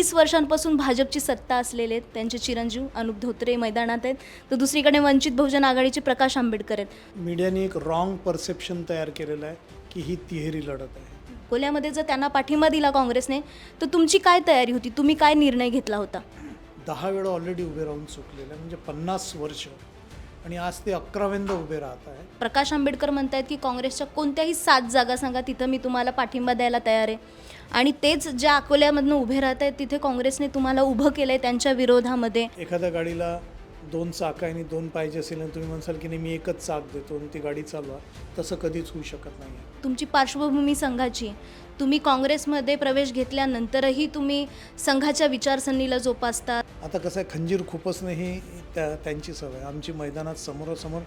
वीस वर्षांपासून भाजपची सत्ता असलेले आहेत त्यांचे चिरंजीव अनुप धोत्रे मैदानात आहेत. तर दुसरीकडे वंचित बहुजन आघाडीचे प्रकाश आंबेडकर आहेत. मीडियाने एक रॉंग परसेप्शन तयार केलेलं आहे की ही तिहेरी लढत आहे. अकोल्यामध्ये जर त्यांना पाठिंबा दिला काँग्रेसने तर तुमची काय तयारी होती? तुम्ही काय निर्णय घेतला होता? दहा वेळा ऑलरेडी उभे राहून चुकलेलं म्हणजे पन्नास वर्ष. आणि आज ते अकराव्यांदा उभे राहत आहे. प्रकाश आंबेडकर म्हणतायत की काँग्रेसच्या कोणत्याही सात जागा सांगा तिथं मी तुम्हाला पाठिंबा द्यायला तयार आहे. आणि तेच ज्या अकोल्यामधनं उभे राहत आहेत तिथे काँग्रेसने तुम्हाला उभं केलं आहे त्यांच्या विरोधामध्ये. एखाद्या गाडीला दोन चाक आणि दोन पाहिजे असेल आणि तुम्ही म्हणसाल की नाही मी एकच चाक देतो आणि ती गाडी चालवा तसं कधीच होऊ शकत नाही तुमची पार्श्वभूमी संघाची. तुम्ही काँग्रेसमध्ये प्रवेश घेतल्यानंतरही तुम्ही संघाच्या विचारसरणीला जोपासता. आता कसं आहे खंजीर खुपसणं ही त्या त्यांची सवय आमची मैदानात समोरासमोर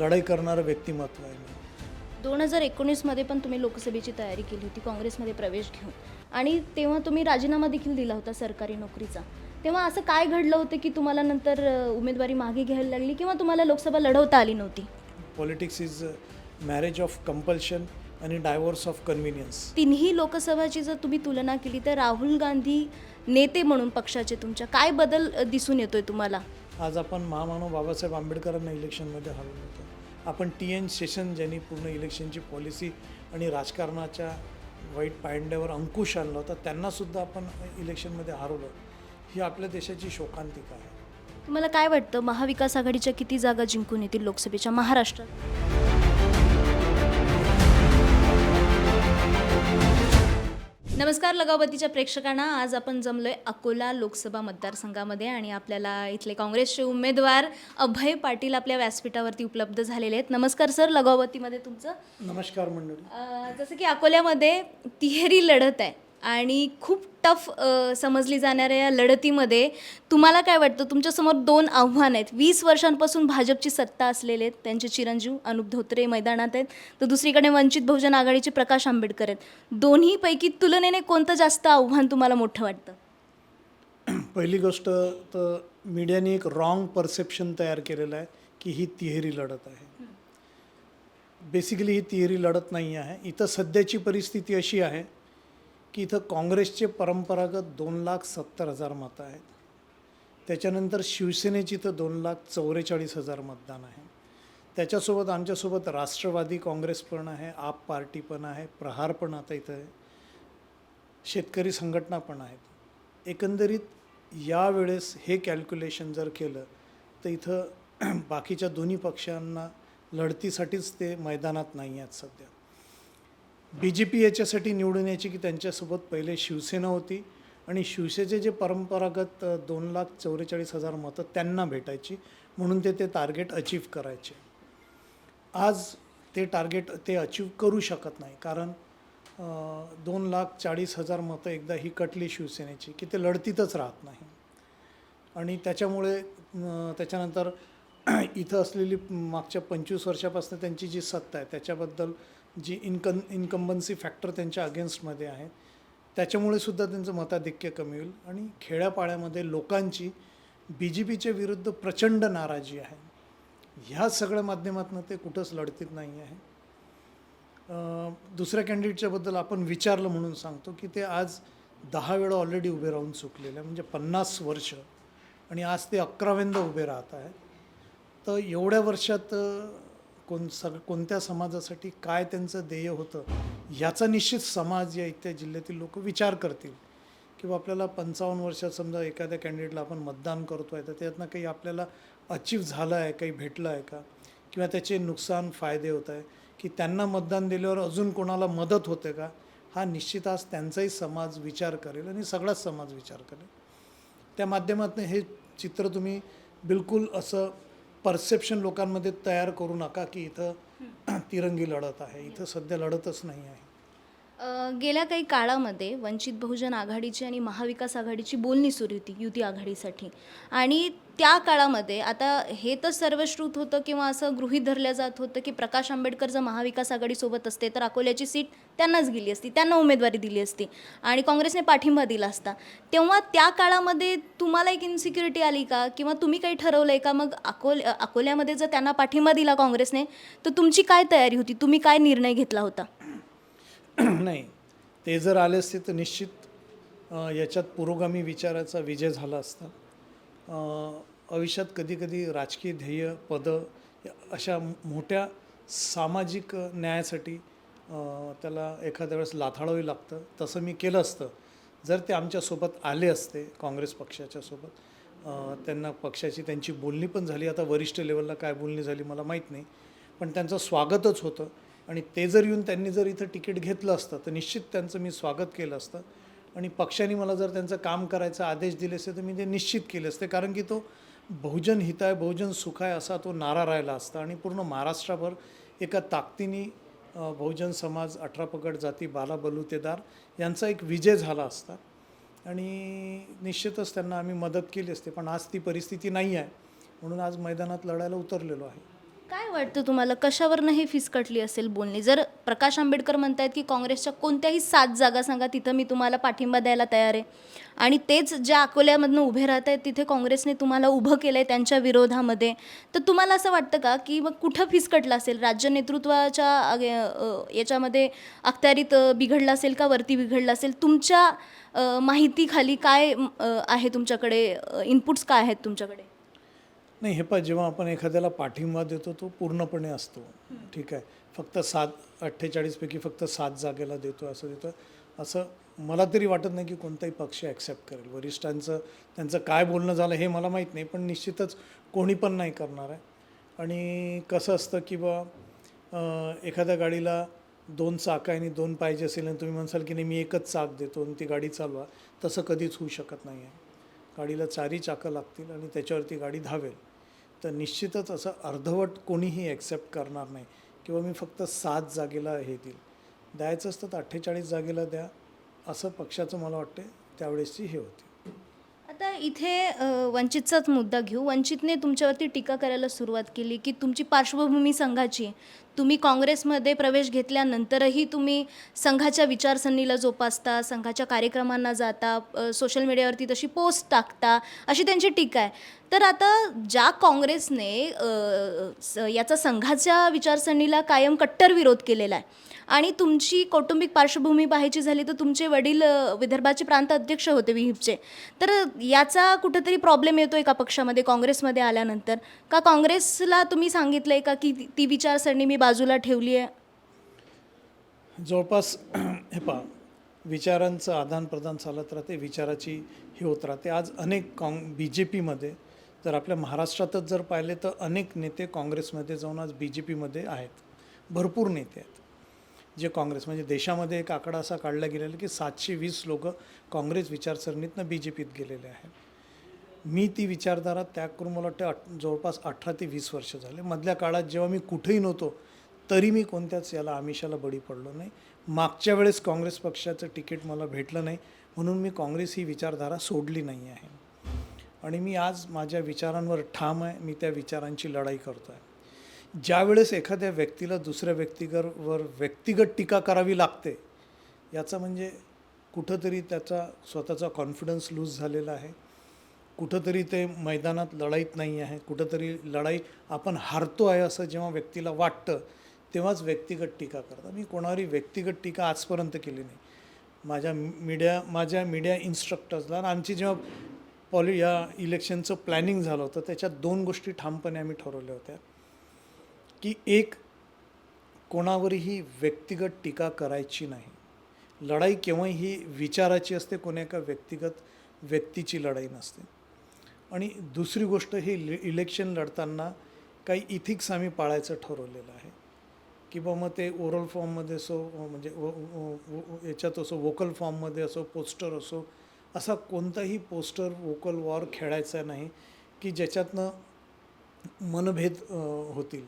लढाई करणारं व्यक्तिमत्व आहे. दोन हजार एकोणीसमध्ये पण तुम्ही लोकसभेची तयारी केली होती काँग्रेसमध्ये प्रवेश घेऊन. आणि तेव्हा तुम्ही राजीनामा देखील दिला होता सरकारी नोकरीचा. तेव्हा असं काय घडलं होतं की तुम्हाला नंतर उमेदवारी मागे घ्यायला लागली किंवा तुम्हाला लोकसभा लढवता आली नव्हती? Politics is marriage of compulsion आणि डायव्होर्स ऑफ कन्व्हिनियन्स तिन्ही लोकसभाची जर तुम्ही तुलना केली तर राहुल गांधी नेते म्हणून पक्षाचे तुमच्या काय बदल दिसून येतोय तुम्हाला? आज आपण महामानव बाबासाहेब आंबेडकरांना इलेक्शनमध्ये हरवलं होतं. आपण टी एन सेशन ज्यांनी पूर्ण इलेक्शनची पॉलिसी आणि राजकारणाच्या वाईट पायंड्यावर अंकुश आणला होता त्यांनासुद्धा आपण इलेक्शनमध्ये हरवलं. ही आपल्या देशाची शोकांतिका आहे. तुम्हाला काय वाटतं? महाविकास आघाडीच्या किती जागा जिंकून येतील लोकसभेच्या? महाराष्ट्रात. नमस्कार लगावतीच्या प्रेक्षकांना. आज आपण जमलोय अकोला लोकसभा मतदारसंघामध्ये आणि आपल्याला इथले काँग्रेसचे उमेदवार अभय पाटील आपल्या व्यासपीठावरती उपलब्ध झालेले आहेत. नमस्कार सर लगावतीमध्ये तुमचं. नमस्कार मंडळी. जसं की अकोल्यामध्ये तिहेरी लढत आहे. आणि खूप टफ समजली जाणाऱ्या या लढतीमध्ये तुम्हाला काय वाटतं? तुमच्यासमोर दोन आव्हान आहेत. वीस वर्षांपासून भाजपची सत्ता असलेले आहेत त्यांचे चिरंजीव अनुप धोत्रे मैदानात आहेत. तर दुसरीकडे वंचित बहुजन आघाडीचे प्रकाश आंबेडकर आहेत. दोन्हीपैकी तुलनेने कोणतं जास्त आव्हान तुम्हाला मोठं वाटतं? पहिली गोष्ट तर मीडियाने एक रॉंग परसेप्शन तयार केलेलं आहे की ही तिहेरी लढत आहे. बेसिकली ही तिहेरी लढत नाही आहे. इथं सध्याची परिस्थिती अशी आहे की इथं काँग्रेसचे परंपरागत दोन लाख सत्तर हजार मतं आहेत. त्याच्यानंतर शिवसेनेची तर दोन लाख चौवेचाळीस हजार मतदान आहे. त्याच्यासोबत आमच्यासोबत राष्ट्रवादी काँग्रेस पण आहे आप पार्टी पण आहे प्रहार पण आता इथं आहे. शेतकरी संघटना पण आहेत. एकंदरीत यावेळेस हे कॅल्क्युलेशन जर केलं तर इथं बाकीच्या दोन्ही पक्षांना लढतीसाठीच ते मैदानात नाही आहेत सध्या. बी जे पी याच्यासाठी निवडून यायची की त्यांच्यासोबत पहिले शिवसेना होती आणि शिवसेनेचे जे परंपरागत दोन लाख चौवेचाळीस हजार मतं त्यांना भेटायची. म्हणून ते ते टार्गेट अचीव करायचे. आज ते टार्गेट ते अचीव करू शकत नाही. कारण दोन लाख चाळीस हजार मतं एकदा ही कटली शिवसेनेची की ते लढतीतच राहत नाही. आणि त्याच्यामुळे त्याच्यानंतर इथं असलेली मागच्या पंचवीस वर्षापासून त्यांची जी सत्ता आहे त्याच्याबद्दल जी इन्कम इन्कम्बन्सी फॅक्टर त्यांच्या अगेन्स्टमध्ये आहे. त्याच्यामुळे सुद्धा त्यांचं मताधिक्य कमी होईल. आणि खेड्यापाड्यामध्ये लोकांची बी जे पीच्या विरुद्ध प्रचंड नाराजी आहे. ह्या सगळ्या माध्यमातून ते कुठंच लढतीत नाही आहे दुसऱ्या कॅन्डिडेटच्याबद्दल आपण विचारलं म्हणून सांगतो की ते आज दहा वेळा ऑलरेडी उभे राहून चुकलेले आहे म्हणजे पन्नास वर्ष. आणि आज ते अकराव्यांदा उभे राहत आहे तर एवढ्या वर्षात कोण सग कोणत्या समाजासाठी काय त्यांचं ध्येय होतं ह्याचा निश्चित समाज या इत्या जिल्ह्यातील लोक विचार करतील. किंवा आपल्याला पंचावन्न वर्षात समजा एखाद्या कॅन्डिडेटला आपण मतदान करतो आहे तर त्यातनं काही आपल्याला अचीव झालं आहे काही भेटलं आहे का? किंवा त्याचे नुकसान फायदे होत आहे की त्यांना मतदान दिल्यावर अजून कोणाला मदत होते का? हा निश्चित आज त्यांचाही समाज विचार करेल आणि सगळाच समाज विचार करेल. त्या माध्यमातून हे चित्र तुम्ही बिलकुल असं परसेप्शन लोकांमध्ये तयार करू नका की इथं तिरंगी लढत आहे इथं सध्या लढतच नाही आहे. गेल्या काही काळामध्ये वंचित बहुजन आघाडीची आणि महाविकास आघाडीची बोलणी सुरू होती युती आघाडीसाठी. आणि त्या काळामध्ये आता हे तर सर्वश्रुत होतं किंवा असं गृहीत धरलं जात होतं की प्रकाश आंबेडकर जर महाविकास आघाडीसोबत असते तर अकोल्याची सीट त्यांनाच गेली असती त्यांना उमेदवारी दिली असती आणि काँग्रेसने पाठिंबा दिला असता. तेव्हा त्या काळामध्ये तुम्हाला एक इन्सिक्युरिटी आली का? किंवा तुम्ही काही ठरवलं आहे का? मग अकोल अकोल्यामध्ये जर त्यांना पाठिंबा दिला काँग्रेसने तर तुमची काय तयारी होती? तुम्ही काय निर्णय घेतला होता? नाही. ते जर आले असते तर निश्चित याच्यात पुरोगामी विचाराचा विजय झाला असता. आयुष्यात कधीकधी राजकीय ध्येय पदं अशा मोठ्या सामाजिक न्यायासाठी त्याला एखाद्या वेळेस लाथाळावी लागतं. तसं मी केलं असतं. जर ते आमच्यासोबत आले असते काँग्रेस पक्षाच्या सोबत त्यांना पक्षाची त्यांची बोलणी पण झाली. आता वरिष्ठ लेवलला काय बोलणी झाली मला माहीत नाही. पण त्यांचं स्वागतच होतं. आणि ते जर येऊन त्यांनी जर इथं तिकीट घेतलं असतं तर निश्चित त्यांचं मी स्वागत केलं असतं. आणि पक्षाने मला जर त्यांचं काम करायचा आदेश दिले असते तर मी ते निश्चित केले असते. कारण की तो बहुजन हिताय बहुजन सुखाय असा तो नारा राहिला असता. आणि पूर्ण महाराष्ट्राभर एका ताकदीने बहुजन समाज अठरा पकड जाती बाला बलुतेदार यांचा एक विजय झाला असता. आणि निश्चितच त्यांना आम्ही मदत केली असते. पण आज ती परिस्थिती नाही आहे. म्हणून आज मैदानात लढायला उतरलेलो आहे. काय वाटतं तुम्हाला? कशावरनं हे फिसकटली असेल बोलणी? जर प्रकाश आंबेडकर म्हणतायत की काँग्रेसच्या कोणत्याही सात जागा सांगा तिथं मी तुम्हाला पाठिंबा द्यायला तयार आहे. आणि तेच ज्या अकोल्यामधनं उभे राहत आहेत तिथे काँग्रेसने तुम्हाला उभं केलं आहे त्यांच्या विरोधामध्ये. तर तुम्हाला असं वाटतं का की मग कुठं फिसकटलं असेल? राज्य नेतृत्वाच्या याच्यामध्ये अखत्यारीत बिघडलं असेल का? वरती बिघडलं असेल? तुमच्या माहितीखाली काय आहे तुमच्याकडे? इनपुट्स काय आहेत तुमच्याकडे? नाही हे पहा जेव्हा आपण एखाद्याला पाठिंबा देतो तो पूर्णपणे असतो. ठीक आहे. फक्त सात अठ्ठेचाळीसपैकी फक्त सात जागेला देतो असं देतो. असं मला तरी वाटत नाही की कोणताही पक्ष ॲक्सेप्ट करेल. वरिष्ठांचं त्यांचं काय बोलणं झालं हे मला माहीत नाही पण निश्चितच कोणी पण नाही करणार आहे. आणि कसं असतं की बा एखाद्या गाडीला दोन चाकं आहे आणि दोन पाहिजे असेल आणि तुम्ही म्हणसाल की नाही मी एकच चाक देतो आणि ती गाडी चालवा तसं कधीच होऊ शकत नाही आहे गाडीला चारी चाकं लागतील आणि त्याच्यावरती गाडी धावेल. तर निश्चितच असं अर्धवट कोणीही ॲक्सेप्ट करणार नाही. किंवा मी फक्त सात जागेला हे देईल. द्यायचं असतं तर अठ्ठेचाळीस जागेला द्या. असं पक्षाचं मला वाटते त्यावेळेसची हे होती. आता इथे वंचितचाच मुद्दा घेऊ वंचितने तुमच्यावरती टीका करायला सुरुवात केली की तुमची पार्श्वभूमी संघाची आहे. तुम्ही काँग्रेसमध्ये प्रवेश घेतल्यानंतरही तुम्ही संघाच्या विचारसरणीला जोपासता संघाच्या कार्यक्रमांना जाता सोशल मीडियावरती तशी पोस्ट टाकता अशी त्यांची टीका आहे तर आता ज्या काँग्रेसने स- याचा संघाच्या विचारसरणीला कायम कट्टर विरोध केलेला आहे आणि तुमची कौटुंबिक पार्श्वभूमी पाहायची झाली तर तुमचे वडील विदर्भाचे प्रांत अध्यक्ष होते विहिपचे. तर याचा कुठेतरी प्रॉब्लेम येतो का पक्षामध्ये काँग्रेसमध्ये आल्यानंतर? का काँग्रेसला तुम्ही सांगितलंय का की ती विचारसरणी मी बाजूला ठेवली आहे? जवळपास हे पहा विचारांचं आदानप्रदान चालत राहते विचाराची हे होत राहते. आज अनेक काँग बी जे पीमध्ये तर आपल्या महाराष्ट्रातच जर पाहिले तर अनेक नेते काँग्रेसमध्ये जाऊन आज बी जे पीमध्ये आहेत. भरपूर नेते आहेत. जे काँग्रेस म्हणजे देशामध्ये एक आकडा असा काढला गेलेला की सातशे वीस लोक काँग्रेस विचारसरणीतनं बी जे पीत गेलेले आहेत. मी ती विचारधारा त्याग करून मला वाटतं अठ जवळपास अठरा ते वीस वर्ष झाले. मधल्या काळात जेव्हा मी कुठेही नव्हतो तरी मी कोणत्याच याला आमिषाला बळी पडलो नाही. मागच्या वेळेस काँग्रेस पक्षाचं तिकीट मला भेटलं नाही म्हणून मी काँग्रेस ही विचारधारा सोडली नाही आहे. आणि मी आज माझ्या विचारांवर ठाम आहे. मी त्या विचारांची लढाई करतो आहे ज्यावेळेस एखाद्या व्यक्तीला दुसऱ्या व्यक्तीवर व्यक्तिगत टीका करावी लागते याचं म्हणजे कुठंतरी त्याचा स्वतःचा कॉन्फिडन्स लूज झालेला आहे. कुठंतरी ते मैदानात लढाईत नाही आहे. कुठंतरी लढाई आपण हारतो आहे असं जेव्हा व्यक्तीला वाटतं तेव्हाच व्यक्तिगत टीका करतात. मी कोणावरही व्यक्तिगत टीका आजपर्यंत केली नाही. माझ्या मीडिया माझ्या मीडिया इन्स्ट्रक्टर्सला आणि आमची जेव्हा पॉलि या इलेक्शनचं प्लॅनिंग झालं होतं त्याच्यात दोन गोष्टी ठामपणे आम्ही ठरवल्या होत्या. की एक कोणावरही व्यक्तिगत टीका करायची नाही. लढाई केव्हाही ही विचाराची असते कोण्या एका व्यक्तिगत व्यक्तीची लढाई नसते. आणि दुसरी गोष्ट ही इलेक्शन लढताना काही इथिक्स आम्ही पाळायचं ठरवलेलं आहे. की बा मग ते ओरल फॉर्ममध्ये असो म्हणजे याच्यात असो वोकल फॉर्ममध्ये असो पोस्टर असो असा कोणताही पोस्टर वोकल वॉर खेळायचा नाही की ज्याच्यातनं मनभेद होतील.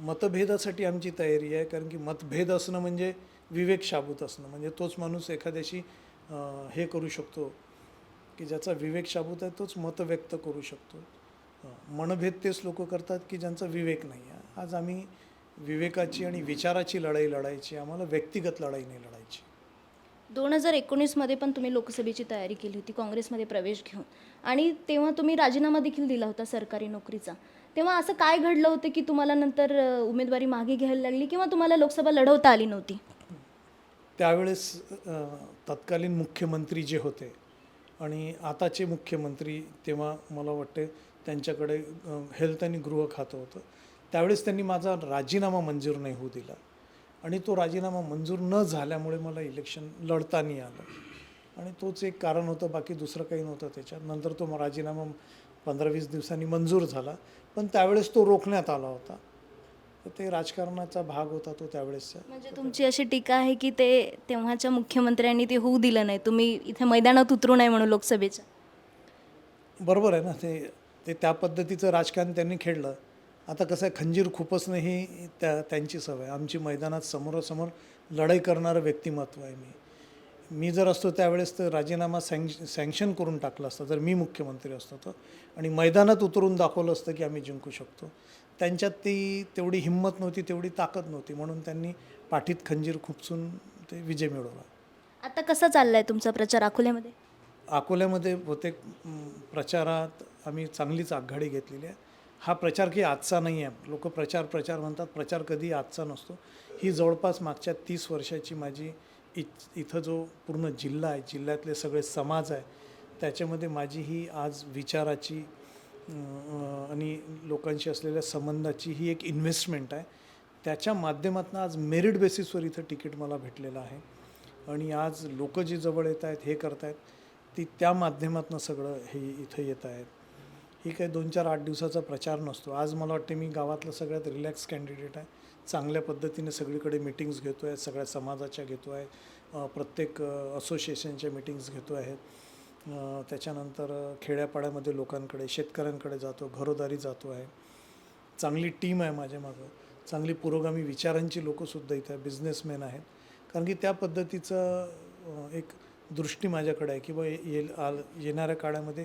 मतभेदासाठी आमची तयारी आहे कारण की मतभेद असणं म्हणजे विवेक शाबूत असणं. म्हणजे तोच माणूस एखाद्याशी हे करू शकतो की ज्याचा विवेक शाबूत आहे तोच मत व्यक्त करू शकतो. मनभेद तेच लोक करतात की ज्यांचा विवेक नाही आहे. आज आम्ही विवेकाची आणि विचाराची लढाई लढायची आम्हाला व्यक्तिगत लढाई नाही लढायची. दोन हजार एकोणीसमध्ये पण तुम्ही लोकसभेची तयारी केली होती काँग्रेसमध्ये प्रवेश घेऊन. आणि तेव्हा तुम्ही राजीनामा देखील दिला होता सरकारी नोकरीचा. तेव्हा असं काय घडलं होतं की तुम्हाला नंतर उमेदवारी मागे घ्यायला लागली किंवा तुम्हाला लोकसभा लढवता आली नव्हती? त्यावेळेस तत्कालीन मुख्यमंत्री जे होते आणि आताचे मुख्यमंत्री तेव्हा मला वाटते त्यांच्याकडे हेल्थ आणि गृह खातं होतं. त्यावेळेस त्यांनी माझा राजीनामा मंजूर नाही होऊ दिला. आणि तो राजीनामा मंजूर न झाल्यामुळे मला इलेक्शन लढता नाही आलं. आणि तोच एक कारण होतं बाकी दुसरं काही नव्हतं त्याच्यात. नंतर तो राजीनामा पंधरा वीस दिवसांनी मंजूर झाला. पण त्यावेळेस तो रोखण्यात आला होता. तर ते राजकारणाचा भाग होता तो त्यावेळेसचा. म्हणजे तुमची अशी टीका आहे की ते तेव्हाच्या मुख्यमंत्र्यांनी ते होऊ दिलं नाही. तुम्ही इथे मैदानात उतरू नये म्हणून लोकसभेच्या. बरोबर आहे ना ते ते त्या पद्धतीचं राजकारण त्यांनी खेळलं. आता कसं आहे खंजीर खुपसणं ही त्या त्यांची सवय. आमची मैदानात समोरासमोर लढाई करणारं व्यक्तिमत्व आहे मी. मी जर असतो त्यावेळेस तर राजीनामा सँक्श सँक्शन करून टाकला असता. जर मी मुख्यमंत्री असतो तर. आणि मैदानात उतरून दाखवलं असतं की आम्ही जिंकू शकतो. त्यांच्यात ती तेवढी हिंमत नव्हती तेवढी ताकद नव्हती. म्हणून त्यांनी पाठीत खंजीर खुपसून ते विजय मिळवला. आता कसा चाललाय तुमचा प्रचार अकोल्यामध्ये? अकोल्यामध्ये बहुतेक प्रचारात आम्ही चांगलीच आघाडी घेतलेली आहे. हा प्रचार काही आजचा नाही आहे. लोक प्रचार प्रचार म्हणतात. प्रचार कधी आजचा नसतो. ही जवळपास मागच्या तीस वर्षाची माझी इ इथं जो पूर्ण जिल्हा आहे जिल्ह्यातले सगळे समाज आहे त्याच्यामध्ये माझी ही आज विचाराची आणि लोकांशी असलेल्या संबंधाची ही एक इन्व्हेस्टमेंट आहे. त्याच्या माध्यमातून आज मेरिट बेसिसवर इथं तिकीट मला भेटलेलं आहे. आणि आज लोक जी जवळ येत आहेत हे करत आहेत ती त्या माध्यमातून सगळं हे इथं येत आहेत. ही काही दोन चार आठ दिवसाचा प्रचार नसतो. आज मला वाटते मी गावातलं सगळ्यात रिलॅक्स कॅन्डिडेट आहे. चांगल्या पद्धतीने सगळीकडे मिटिंग्स घेतो आहे सगळ्या समाजाच्या घेतो आहे प्रत्येक असोसिएशनच्या मिटिंग्स घेतो आहेत. त्याच्यानंतर खेड्यापाड्यामध्ये लोकांकडे शेतकऱ्यांकडे जातो घरोदारी जातो आहे. चांगली टीम आहे माझ्या मागं. चांगली पुरोगामी विचारांची लोकंसुद्धा इथं बिझनेसमॅन आहेत. कारण की त्या पद्धतीचं एक दृष्टी माझ्याकडे आहे की बा ये आल येणाऱ्या काळामध्ये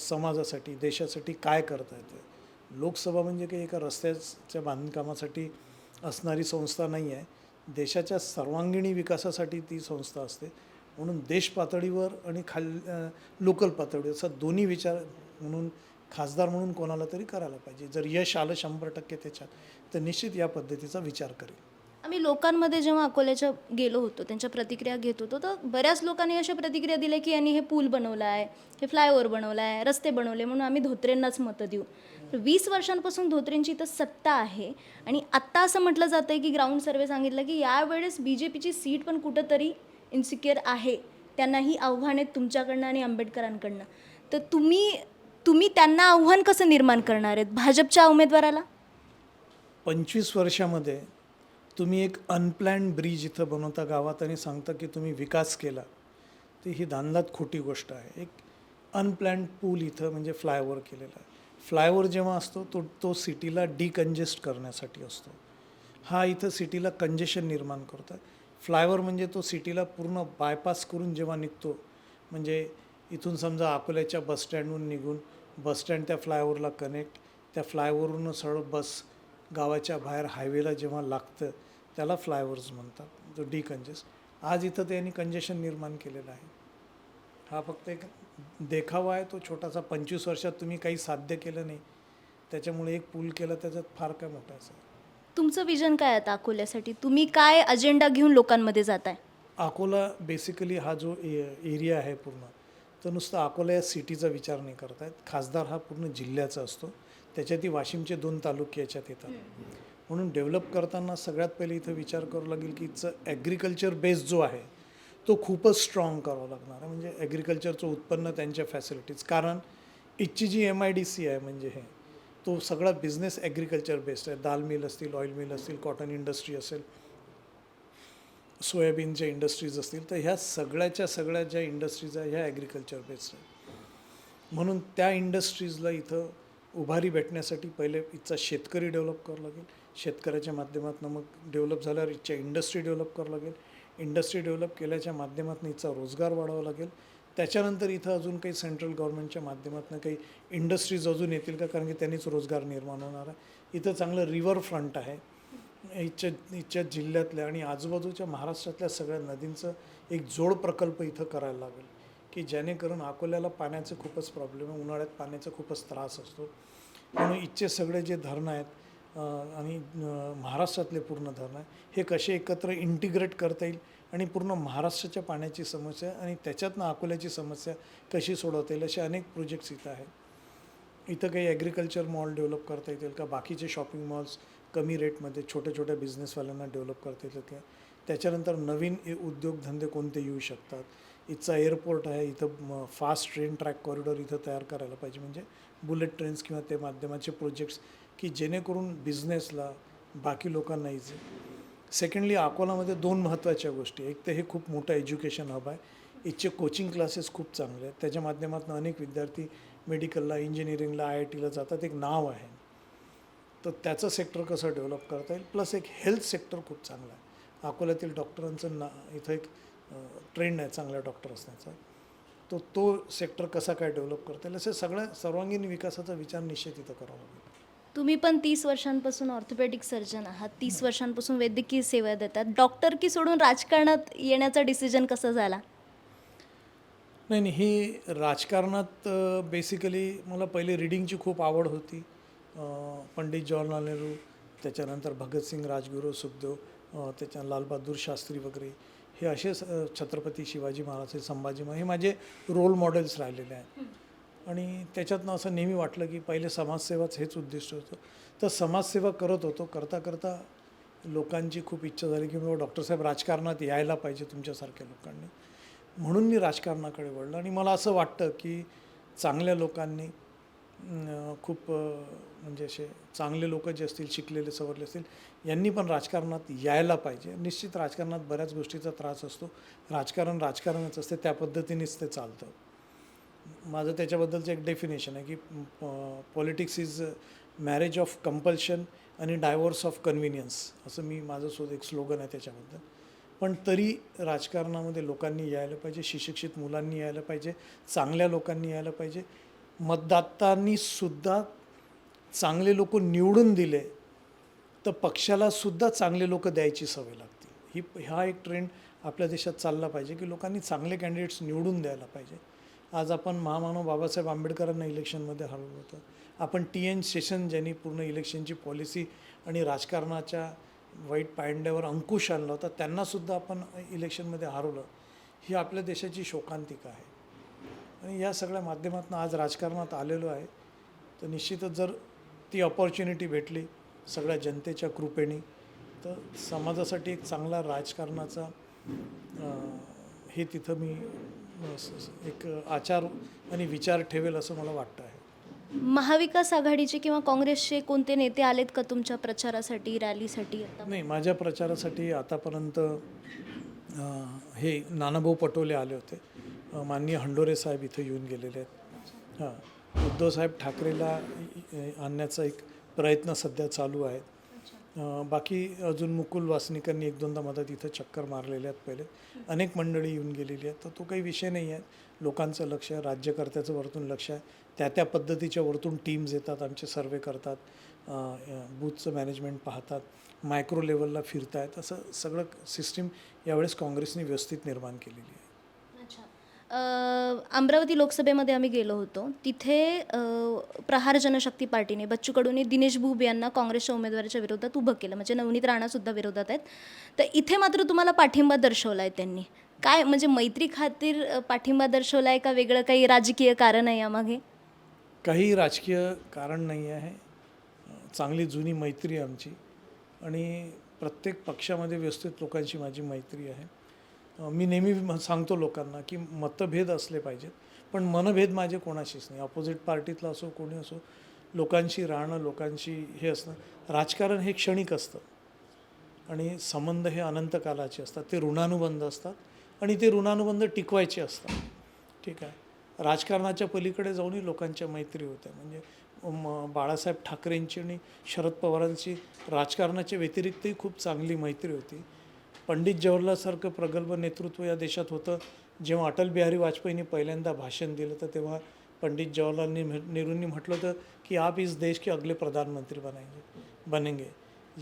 समाजासाठी देशासाठी काय करता येतं लोकसभा म्हणजे काही एका रस्त्याच्या बांधकामासाठी असणारी संस्था नाही आहे. देशाच्या सर्वांगीणी विकासासाठी ती संस्था असते. म्हणून देश पातळीवर आणि खाल लोकल पातळीवर असा दोन्ही विचार म्हणून खासदार म्हणून कोणाला तरी करायला पाहिजे. जर यश आलं शंभर टक्के त्याच्यात तर निश्चित या पद्धतीचा विचार करेल. आम्ही लोकांमध्ये जेव्हा अकोल्याच्या गेलो होतो त्यांच्या प्रतिक्रिया घेत होतो तर बऱ्याच लोकांनी अशा प्रतिक्रिया दिल्या की यांनी हे पूल बनवला आहे हे फ्लायओव्हर बनवलं आहे रस्ते बनवले म्हणून आम्ही धोत्रेंनाच मतं देऊ. वीस वर्षांपासून धोत्रेंची इथं सत्ता आहे. आणि आत्ता असं म्हटलं जातं आहे की ग्राउंड सर्वे सांगितलं की यावेळेस बी जे पीची सीट पण कुठंतरी इन्सिक्युअर आहे. त्यांना ही आव्हान आहेत तुमच्याकडनं आणि आंबेडकरांकडनं. तर तुम्ही तुम्ही त्यांना आव्हान कसं निर्माण करणार आहेत? भाजपच्या उमेदवाराला? पंचवीस वर्षामध्ये तुम्ही एक अनप्लॅन्ड ब्रिज इथं बनवता गावात आणि सांगता की तुम्ही विकास केला. ती ही दांदात खोटी गोष्ट आहे. एक अनप्लॅन्ड पूल इथं म्हणजे फ्लायओव्हर केलेला आहे. फ्लायओव्हर जेव्हा असतो तो तो सिटीला डिकंजेस्ट करण्यासाठी असतो. हा इथं सिटीला कंजेशन निर्माण करतो आहे फ्लायओव्हर म्हणजे तो सिटीला पूर्ण बायपास करून जेव्हा निघतो म्हणजे इथून समजा अकोल्याच्या बसस्टँडहून निघून बसस्टँड त्या फ्लायओव्हरला कनेक्ट त्या फ्लायओव्हरवरून सरळ बस गावाच्या बाहेर हायवेला जेव्हा लागतं त्याला फ्लायओव्हर्स म्हणतात तो डिकंजेस्ट आज इथं त्यांनी कंजेशन निर्माण केलेलं आहे. हा फक्त एक देखावा आहे तो छोटासा. पंचवीस वर्षात तुम्ही काही साध्य केलं नाही. त्याच्यामुळे एक पूल केला त्याच्यात फार काय मोठा असं तुमचं विजन काय आता अकोल्यासाठी? तुम्ही काय अजेंडा घेऊन लोकांमध्ये जात आहे अकोला बेसिकली हा जो ए एरिया आहे पूर्ण तो नुसतं अकोला या सिटीचा विचार नाही करतायत. खासदार हा पूर्ण जिल्ह्याचा असतो. त्याच्यातही वाशिमचे दोन तालुके याच्यात येतात. म्हणून डेव्हलप करताना सगळ्यात पहिले इथं विचार करावं लागेल की इथचं ॲग्रिकल्चर बेस जो आहे तो खूपच स्ट्रॉंग करावा लागणार आहे. म्हणजे ॲग्रिकल्चरचं उत्पन्न त्यांच्या फॅसिलिटीज कारण इथची जी एम आय डी सी आहे म्हणजे हे तो सगळा बिझनेस ॲग्रिकल्चर बेस्ड आहे. दाल मिल असतील ऑइल मिल असतील कॉटन इंडस्ट्री असेल सोयाबीनच्या इंडस्ट्रीज असतील तर ह्या सगळ्याच्या सगळ्या ज्या इंडस्ट्रीज आहे ह्या ॲग्रिकल्चर बेस्ड आहे म्हणून त्या इंडस्ट्रीजला इथं उभारी भेटण्यासाठी पहिले इथचा शेतकरी डेव्हलप करावं लागेल. शेतकऱ्याच्या माध्यमातून मग डेव्हलप झाल्यावर इथच्या इंडस्ट्री डेव्हलप करावं लागेल. इंडस्ट्री डेव्हलप केल्याच्या माध्यमातून इथचा रोजगार वाढवावा लागेल. त्याच्यानंतर इथं अजून काही सेंट्रल गव्हर्नमेंटच्या माध्यमातून काही इंडस्ट्रीज अजून येतील का? कारण की त्यांनीच रोजगार निर्माण होणार आहे. इथं चांगलं रिव्हर फ्रंट आहे. इथच्या इथच्या जिल्ह्यातल्या आणि आजूबाजूच्या महाराष्ट्रातल्या सगळ्या नदींचं एक जोड प्रकल्प इथं करायला लागेल. की जेणेकरून अकोल्याला पाण्याचं खूपच प्रॉब्लेम आहे. उन्हाळ्यात पाण्याचा खूपच त्रास असतो. म्हणून इथचे सगळे जे धरणं आहेत आणि महाराष्ट्रातले पूर्ण धरणं आहे. हे कसे एकत्र इंटिग्रेट करता येईल आणि पूर्ण महाराष्ट्राच्या पाण्याची समस्या आणि त्याच्यातनं अकोल्याची समस्या कशी सोडवता येईल असे अनेक प्रोजेक्ट्स इथं आहेत. इथं काही ॲग्रिकल्चर मॉल डेव्हलप करता येतील का? बाकीचे शॉपिंग मॉल्स कमी रेटमध्ये छोट्या छोट्या बिझनेसवाल्यांना डेव्हलप करता येतील का? त्याच्यानंतर नवीन उद्योगधंदे कोणते येऊ शकतात? इथचा एअरपोर्ट आहे इथं फास्ट ट्रेन ट्रॅक कॉरिडॉर इथं तयार करायला पाहिजे. म्हणजे बुलेट ट्रेन्स किंवा ते माध्यमाचे प्रोजेक्ट्स की जेणेकरून बिझनेसला बाकी लोकांना इझी सेकंडली अकोलामध्ये दोन महत्त्वाच्या गोष्टी एक तर हे खूप मोठं एज्युकेशन हब आहे. इथचे कोचिंग क्लासेस खूप चांगले आहेत. त्याच्या माध्यमातून अनेक विद्यार्थी मेडिकलला इंजिनिअरिंगला आय आय टीला जातात. एक नाव आहे. तर त्याचं सेक्टर कसं डेव्हलप करता येईल? प्लस एक हेल्थ सेक्टर खूप चांगलं आहे. अकोल्यातील डॉक्टरांचं ना इथं एक ट्रेंड आहे चांगल्या डॉक्टर असण्याचा. तो तो सेक्टर कसा काय डेव्हलप करता येईल? असे सगळ्या सर्वांगीण विकासाचा विचार निश्चित इथं करावा लागेल. तुम्ही पण तीस वर्षांपासून ऑर्थोपेडिक सर्जन आहात तीस वर्षांपासून वैद्यकीय सेवा देतात. डॉक्टर की सोडून राजकारणात येण्याचा डिसिजन कसा झाला? नाही नाही हे राजकारणात बेसिकली मला पहिले रिडिंगची खूप आवड होती. पंडित जवाहरलाल नेहरू त्याच्यानंतर भगतसिंग राजगुरू सुखदेव त्याच्या लालबहादूर शास्त्री वगैरे हे असे छत्रपती शिवाजी महाराज संभाजी महाराज हे माझे रोल मॉडेल्स राहिलेले आहेत. आणि त्याच्यातनं असं नेहमी वाटलं की पहिले समाजसेवाच हेच उद्दिष्ट होतं. तर समाजसेवा करत होतो. करता करता लोकांची खूप इच्छा झाली की बाबा डॉक्टरसाहेब राजकारणात यायला पाहिजे तुमच्यासारख्या लोकांनी. म्हणून मी राजकारणाकडे वळलो आणि मला असं वाटतं की चांगल्या लोकांनी खूप म्हणजे असे चांगले लोक जे असतील शिकलेले सवरले असतील यांनी पण राजकारणात यायला पाहिजे. निश्चित राजकारणात बऱ्याच गोष्टीचा त्रास असतो. राजकारण राजकारणच असते. त्या पद्धतीनेच ते चालतं. माझं त्याच्याबद्दलचं एक डेफिनेशन आहे की politics is marriage of compulsion आणि डायव्होर्स ऑफ कन्व्हिनियन्स असं मी माझं सुद्धा एक स्लोगन आहे त्याच्याबद्दल. पण तरी राजकारणामध्ये लोकांनी यायला पाहिजे सुशिक्षित मुलांनी यायला पाहिजे चांगल्या लोकांनी यायला पाहिजे. मतदातांनी सुद्धा चांगले लोक निवडून दिले तर पक्षाला सुद्धा चांगले लोक द्यायची सवय लागते. ही हा एक ट्रेंड आपल्या देशात चालला पाहिजे की लोकांनी चांगले कॅन्डिडेट्स निवडून द्यायला पाहिजे. आज आपण महामानव बाबासाहेब आंबेडकरांना इलेक्शनमध्ये हरवलं होतं. आपण टी एन सेशन ज्यांनी पूर्ण इलेक्शनची पॉलिसी आणि राजकारणाच्या वाईट पायंड्यावर अंकुश आणला होता त्यांनासुद्धा आपण इलेक्शनमध्ये हरवलं. ही आपल्या देशाची शोकांतिका आहे. आणि या सगळ्या माध्यमातून आज राजकारणात आलेलो आहे. तर निश्चितच जर ती अपॉर्च्युनिटी भेटली सगळ्या जनतेच्या कृपेने तर समाजासाठी एक चांगला राजकारणाचा हे तिथं मी एक आचार आणि विचार ठेवेल असं मला वाटतं आहे. महाविकास आघाडीचे किंवा काँग्रेसचे कोणते नेते आलेत का तुमच्या प्रचारासाठी रॅलीसाठी आता? नाही माझ्या प्रचारासाठी आतापर्यंत अं, हे नानाभाऊ पटोले आले होते. अं, माननीय हंडोरे साहेब इथं येऊन गेलेले आहेत. हां. उद्धवसाहेब ठाकरेला आणण्याचा एक प्रयत्न सध्या चालू आहे बाकी अजून मुकुल वासनिकांनी एक दोनदा मदत इथं चक्कर मारलेले आहेत पहिले. अनेक मंडळी येऊन गेलेली आहेत. तर तो काही विषय नाही आहे. लोकांचं लक्ष आहे राज्यकर्त्याचं वरतून लक्ष आहे. त्या त्या पद्धतीच्या वरतून टीम्स येतात आमचे सर्वे करतात बूथचं मॅनेजमेंट पाहतात मायक्रो लेवलला फिरतायत. असं सगळं सिस्टीम यावेळेस काँग्रेसने व्यवस्थित निर्माण केलेली आहे. अमरावती लोकसभेमध्ये आम्ही गेलो होतो. तिथे प्रहार जनशक्ती पार्टीने बच्चू कडूने दिनेश बुब यांना काँग्रेसच्या उमेदवाराच्या विरोधात उभं केलं. म्हणजे नवनीत राणासुद्धा विरोधात आहेत. तर इथे मात्र तुम्हाला पाठिंबा दर्शवला आहे त्यांनी. काय म्हणजे मैत्री खातीर पाठिंबा दर्शवला आहे का वेगळं काही राजकीय कारण आहे यामागे? काही राजकीय कारण नाही आहे. चांगली जुनी मैत्री आमची. आणि प्रत्येक पक्षामध्ये व्यवस्थित लोकांशी माझी मैत्री आहे. मी नेहमी सांगतो लोकांना की मतभेद असले पाहिजेत पण मनभेद माझे कोणाशीच नाही. ऑपोजिट पार्टीतला असो कोणी असो लोकांशी राहणं लोकांशी हे असणं राजकारण हे क्षणिक असतं. आणि संबंध हे अनंत कालाचे असतात. ते ऋणानुबंध असतात आणि ते ऋणानुबंध टिकवायचे असतात. ठीक आहे? राजकारणाच्या पलीकडे जाऊनही लोकांच्या मैत्री होत्या म्हणजे म बाळासाहेब ठाकरेंची आणि शरद पवारांची राजकारणाच्या व्यतिरिक्तही खूप चांगली मैत्री होती. पंडित जवाहरलालसारखं प्रगल्भ नेतृत्व या देशात होतं. जेव्हा अटल बिहारी वाजपेयींनी पहिल्यांदा भाषण दिलं तर तेव्हा पंडित जवाहरलाल नेहरूंनी म्हटलं होतं की आप इस देश के अगले प्रधानमंत्री बनेंगे बनेंगे.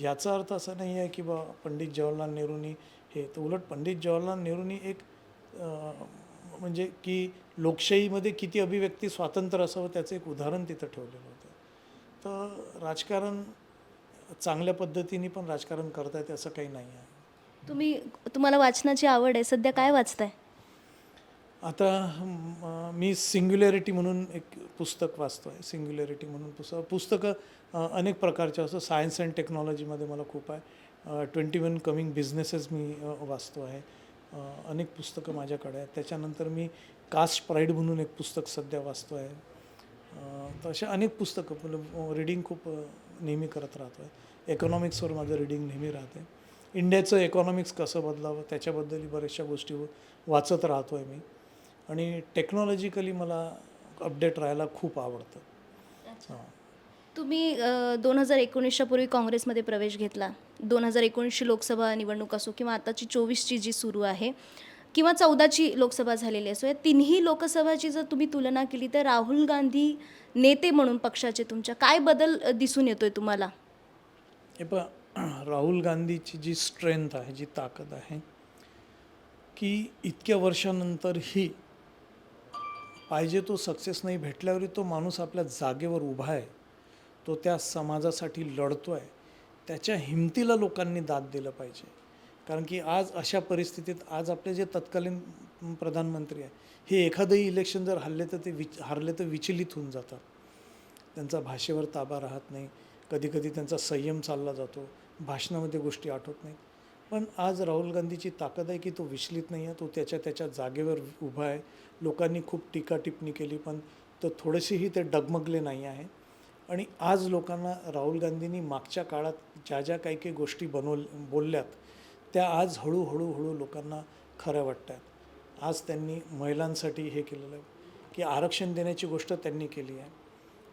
याचा अर्थ असा नाही आहे की बा पंडित जवाहरलाल नेहरूंनी हे तर उलट पंडित जवाहरलाल नेहरूंनी एक म्हणजे की लोकशाहीमध्ये किती अभिव्यक्ती स्वातंत्र्य असावं त्याचं एक उदाहरण तिथं ठेवलेलं होतं. तर राजकारण चांगल्या पद्धतीने पण राजकारण करता येते असं काही नाही आहे. तुम्ही तुम्हाला वाचनाची आवड आहे सध्या काय वाचताय? आता मी सिंग्युलॅरिटी म्हणून एक पुस्तक वाचतो आहे सिंग्युलॅरिटी म्हणून पुस्तक पुस्तकं अनेक प्रकारचे असं सायन्स अँड टेक्नॉलॉजीमध्ये मला खूप आहे. ट्वेंटी वन कमिंग बिझनेसेस मी वाचतो आहे. अनेक पुस्तकं माझ्याकडे आहेत. त्याच्यानंतर मी कास्ट प्राईड म्हणून एक पुस्तक सध्या वाचतो आहे. तर अशा अनेक पुस्तकं रिडिंग खूप नेहमी करत राहतो आहे इकॉनॉमिक्सवर माझं रिडिंग नेहमी राहते. इंडियाचं इकॉनॉमिक्स कसं बदलावं त्याच्याबद्दल बऱ्याचशा गोष्टी वाचत राहतो आहे मी. आणि टेक्नॉलॉजिकली मला अपडेट राहायला खूप आवडतं. हां. तुम्ही दोन हजार एकोणीसच्या पूर्वी काँग्रेसमध्ये प्रवेश घेतला. दोन हजार एकोणीसची लोकसभा निवडणूक असो किंवा आताची चोवीसची जी सुरू आहे किंवा चौदाची लोकसभा झालेली असो या तिन्ही लोकसभाची जर तुम्ही तुलना केली तर राहुल गांधी नेते म्हणून पक्षाचे तुमच्या काय बदल दिसून येतोय तुम्हाला? हे पण राहुल गांधीची जी स्ट्रेंथ आहे जी ताकद आहे की इतक्या वर्षानंतरही पाहिजे तो सक्सेस नाही भेटल्यावरही तो माणूस आपल्या जागेवर उभा आहे तो त्या समाजासाठी लढतो आहे त्याच्या हिमतीला लोकांनी दाद दिलं पाहिजे. कारण की आज अशा परिस्थितीत आज आपले जे तत्कालीन प्रधानमंत्री आहे हे एखादंही इलेक्शन जर हल्ले तर ते विच हारले तर विचलित होऊन जातात. त्यांचा भाषेवर ताबा राहत नाही. कधीकधी त्यांचा संयम चालला जातो भाषणामध्ये गोष्टी आठवत नाहीत. पण आज राहुल गांधीची ताकद आहे की तो विचलित नाही आहे तो त्याच्या त्याच्या जागेवर उभा आहे. लोकांनी खूप टीका टिप्पणी केली पण तो थोडेसेही ते डगमगले नाही आहे. आणि आज लोकांना राहुल गांधींनी मागच्या काळात ज्या ज्या काही काही गोष्टी बनवल बोलल्यात त्या आज हळूहळू हळू लोकांना खऱ्या वाटत आहेत आज त्यांनी महिलांसाठी हे केलेलं आहे की आरक्षण देण्याची गोष्ट त्यांनी केली आहे.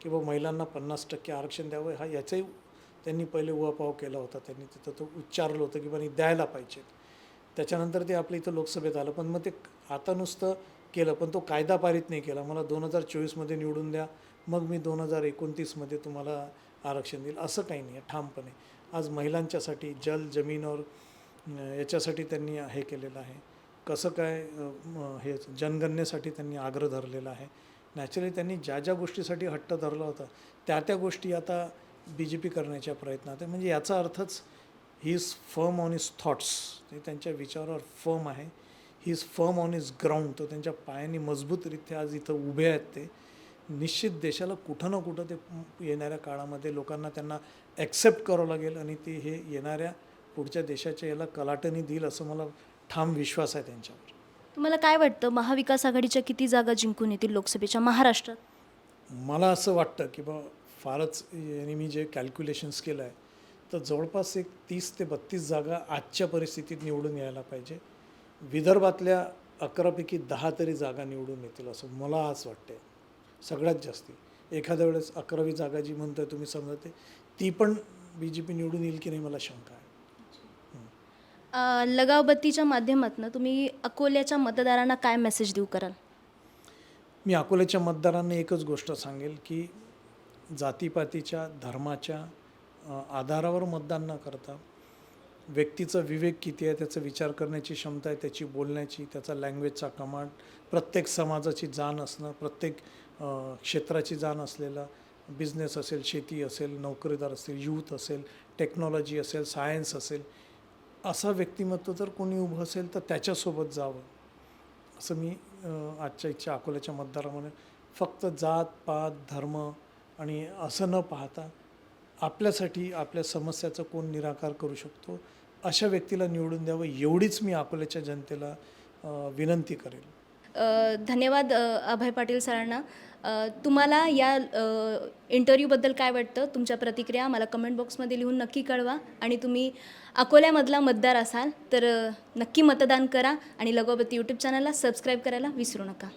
की बा महिलांना पन्नास टक्के आरक्षण द्यावं हा याचाही त्यांनी पहिले उहापाव केला होता. त्यांनी तिथं तो उच्चारलं होतं की बा द्यायला पाहिजे त्याच्यानंतर ते आपल्या इथं लोकसभेत आलं. पण मग ते आता नुसतं केलं पण तो कायदा पारित नाही केला. मला दोन हजार चोवीसमध्ये निवडून द्या मग मी दोन हजार एकोणतीसमध्ये तुम्हाला आरक्षण देईल. असं काही नाही आहे ठामपणे. आज महिलांच्यासाठी जल जमीनवर याच्यासाठी त्यांनी हे केलेलं आहे. कसं काय हे जनगणनेसाठी त्यांनी आग्रह धरलेला आहे. नॅचरली त्यांनी ज्या ज्या गोष्टीसाठी हट्ट धरला होता त्या त्या गोष्टी आता बी जे पी करण्याच्या प्रयत्नात आहे म्हणजे याचा अर्थच he is firm on his thoughts ते त्यांच्या विचारावर फर्म आहे. He is firm on his ground तो त्यांच्या पायाने मजबूतरित्या आज इथं उभे आहेत ते. निश्चित देशाला कुठं ना कुठं ते येणाऱ्या काळामध्ये लोकांना त्यांना ॲक्सेप्ट करावं लागेल आणि ते हे येणाऱ्या पुढच्या देशाच्या याला कलाटणी देईल असं मला ठाम विश्वास आहे त्यांच्यावर. तुम्हाला काय वाटतं? महाविकास आघाडीच्या किती जागा जिंकून येतील लोकसभेच्या महाराष्ट्रात? मला असं वाटतं की बा फारच यांनी मी जे कॅल्क्युलेशन्स केलं आहे तर जवळपास एक तीस ते बत्तीस जागा आजच्या परिस्थितीत निवडून यायला पाहिजे. विदर्भातल्या अकरापैकी दहा तरी जागा निवडून येतील असं मला आज वाटते सगळ्यात जास्ती. एखाद्या वेळेस अकरावी जागा जी म्हणतोय तुम्ही समजा ते ती पण बी जे पी निवडून येईल की नाही मला शंका आहे. अ, लगावबत्तीच्या माध्यमातून तुम्ही अकोल्याच्या मतदारांना काय मेसेज देऊ कराल? मी अकोल्याच्या मतदारांना एकच गोष्ट सांगेल की जातीपातीच्या धर्माच्या अ, आधारावर मतदान न करता व्यक्तीचा विवेक किती आहे त्याचा विचार करण्याची क्षमता आहे त्याची बोलण्याची त्याचा लँग्वेजचा कमांड प्रत्येक समाजाची जाण असणं प्रत्येक अ, क्षेत्राची जाण असलेला बिझनेस असेल शेती असेल नोकरीदार असेल यूथ असेल टेक्नॉलॉजी असेल सायन्स असेल असा व्यक्तिमत्व जर कोणी उभं असेल तर त्याच्यासोबत जावं. असं मी आजच्या इच्छा अकोल्याच्या मतदारामध्ये फक्त जात पात धर्म आणि असं न पाहता आपल्यासाठी आपल्या समस्याचं कोण निराकार करू शकतो अशा व्यक्तीला निवडून द्यावं एवढीच मी अकोल्याच्या जनतेला विनंती करेल. धन्यवाद अभय पाटील सरांना. तुम्हाला या इंटरव्ह्यूबद्दल काय वाटतं? तुमच्या प्रतिक्रिया मला कमेंट बॉक्समध्ये लिहून नक्की कळवा. आणि तुम्ही अकोल्यामधला मतदार असाल तर नक्की मतदान करा. आणि लगोबती यूट्यूब चॅनलला सबस्क्राईब करायला विसरू नका.